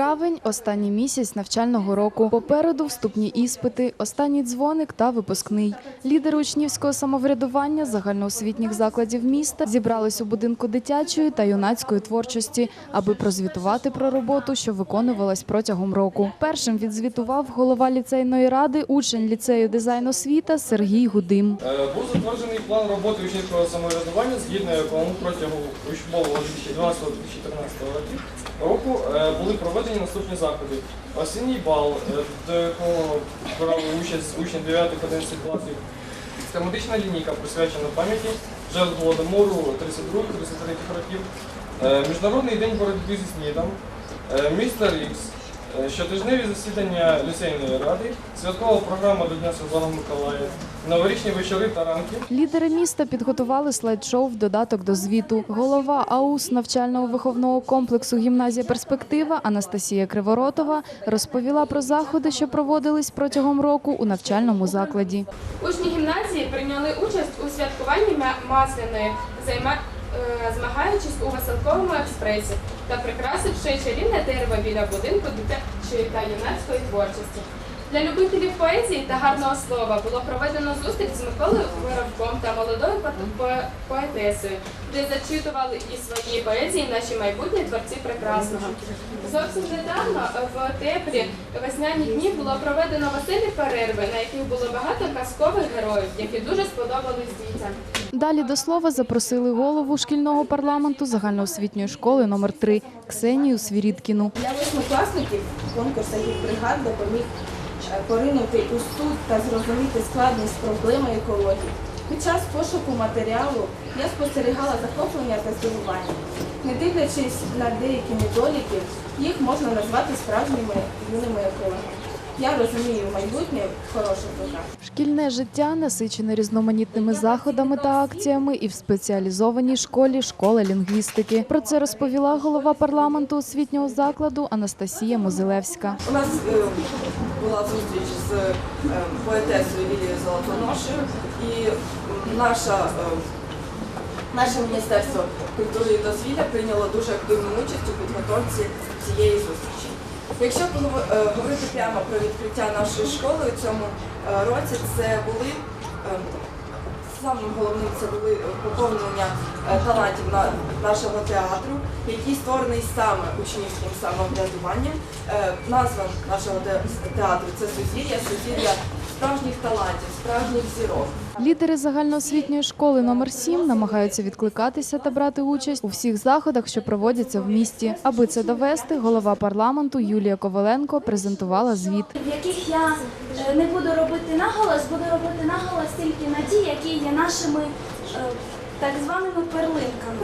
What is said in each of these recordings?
Травень останній місяць навчального року. Попереду вступні іспити, останній дзвоник та випускний. Лідери учнівського самоврядування загальноосвітніх закладів міста зібрались у будинку дитячої та юнацької творчості, аби прозвітувати про роботу, що виконувалась протягом року. Першим відзвітував голова ліцейної ради, учень ліцею дизайн освіта Сергій Гудим. Е, Був затверджений план роботи учнівського самоврядування, згідно якому протягом учбового 2012-2014 років року е, були проведені наступні заходи. Осінній бал, е, до якого брали участь учні 9-11 класів. Тематична лінійка присвячена пам'яті жертв Голодомору 32-33 років. Е, Міжнародний день боротьби зі СНІДом, е, містер Ікс, щотижневі засідання ліцейної ради, святкова програма до Дня Святого Миколая, новорічні вечори та ранки. Лідери міста підготували слайд-шоу в додаток до звіту. Голова АУС навчально-виховного комплексу Гімназія Перспектива Анастасія Криворотова розповіла про заходи, що проводились протягом року у навчальному закладі. Учні гімназії прийняли участь у святкуванні масляної, займа... е, змагаючись у веселковому експресі та прикрасивши чарівне дерево біля будинку дитячої та юнацької творчості. Для любителів поезії та гарного слова було проведено зустріч з Миколою Воровком та молодою по- по- поетесою, де зачитували із своєї поезії наші майбутні творці прекрасного. Зовсім недавно в теплі весняні дні було проведено веселі перерви, на яких було багато казкових героїв, які дуже сподобались дітям. Далі до слова запросили голову шкільного парламенту загальноосвітньої школи номер 3 Ксенію Свірідкіну. Для восьмикласників конкурс бригад допоміг е, поринути у суть та зрозуміти складність проблеми екології. Під час пошуку матеріалу я спостерігала захоплення та здивування. Не дивлячись на деякі недоліки, їх можна назвати справжніми юними екологами. Я розумію майбутнє в хороших руках. Шкільне життя насичене різноманітними заходами та акціями і в спеціалізованій школі школа лінгвістики. Про це розповіла голова парламенту освітнього закладу Анастасія Мозилевська. У нас е, була зустріч з е, поетесою Лілією Золотоношею, і наша, е, наше Міністерство культури і дозвілля прийняло дуже активну участь у підготовці цієї зустрічі. Якщо е, говорити прямо про відкриття нашої школи у цьому е, році, це були е, Самим головним це були поповнення талантів нашого театру, який створений саме учнівським самоврядуванням. Назва нашого театру це Сузір'я, Сузір'я справжніх талантів, справжніх зірок. Лідери загальноосвітньої школи номер 7 намагаються відкликатися та брати участь у всіх заходах, що проводяться в місті. Аби це довести, голова парламенту Юлія Коваленко презентувала звіт. в яких я е, не буду робити наголос, буду робити наголос тільки на ті, які є нашими е, так званими перлинками.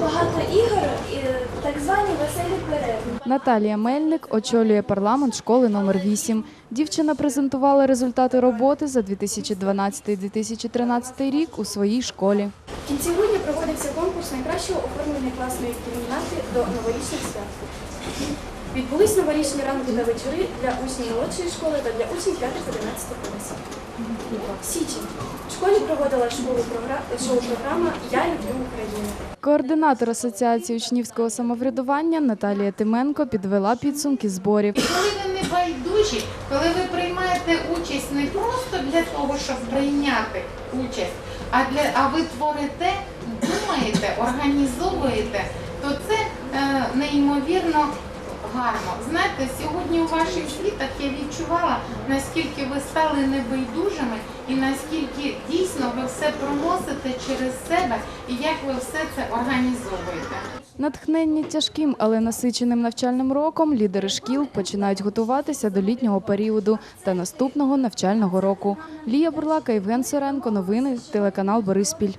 Багато ігор, і, так звані веселі перерви. Наталія Мельник очолює парламент школи номер 8 Дівчина презентувала результати роботи за 2012-2013 рік у своїй школі. В кінці грудня проводився конкурс найкращого оформлення класної кімнати до новорічних свят. Відбулись новорічні ранки та вечори для учнів молодшої школи та для учнів 5-11 класів. Січень. В школі проводила школу програ- шоу-програма Я люблю Україну. Координатор Асоціації учнівського самоврядування Наталія Тименко підвела підсумки зборів. Коли ви не байдужі, коли ви приймаєте участь не просто для того, щоб прийняти участь, а для а ви творите, думаєте, організовуєте, то це е, неймовірно гарно. Знаєте, сьогодні у ваших світах я відчувала, наскільки ви стали небайдужими і наскільки дійсно ви все проносите через себе і як ви все це організовуєте. Натхненні тяжким, але насиченим навчальним роком лідери шкіл починають готуватися до літнього періоду та наступного навчального року. Лія Бурлака, Євген Соренко. Новини телеканал Бориспіль.